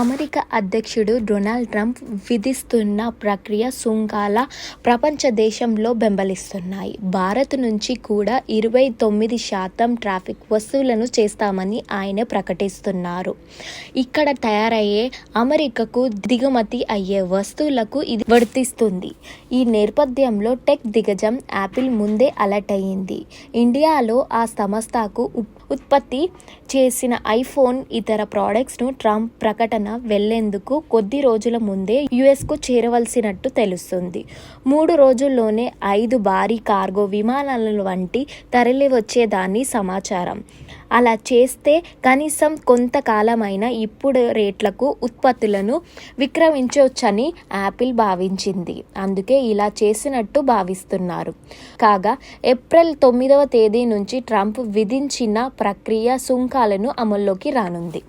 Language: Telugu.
అమెరికా అధ్యక్షుడు డొనాల్డ్ ట్రంప్ విధిస్తున్న ప్రక్రియ సుంకాల ప్రపంచ దేశంలో బెంబలిస్తున్నాయి. భారత్ నుంచి కూడా ఇరవై తొమ్మిది శాతం ట్రాఫిక్ వసూలను చేస్తామని ఆయన ప్రకటిస్తున్నారు. ఇక్కడ తయారయ్యే అమెరికాకు దిగుమతి అయ్యే వస్తువులకు ఇది వర్తిస్తుంది. ఈ నేపథ్యంలో టెక్ దిగజం యాపిల్ ముందే అలర్ట్ అయ్యింది. ఇండియాలో ఆ సంస్థకు ఉత్పత్తి చేసిన ఐఫోన్ ఇతర ప్రోడక్ట్స్ను ట్రంప్ ప్రకటన వెళ్ళేందుకు కొద్ది రోజుల ముందే యుఎస్కు చేరవలసినట్టు తెలుస్తుంది. మూడు రోజుల్లోనే ఐదు భారీ కార్గో విమానాల వంటి తరలి వచ్చేదాన్ని సమాచారం. అలా చేస్తే కనీసం కొంతకాలమైన ఇప్పుడు రేట్లకు ఉత్పత్తులను విక్రమించవచ్చని యాపిల్ భావించింది. అందుకే ఇలా చేసినట్టు భావిస్తున్నారు. కాగా ఏప్రిల్ తొమ్మిదవ తేదీ నుంచి ట్రంప్ విధించిన ప్రక్రియ సుంకాలను అమల్లోకి రానుంది.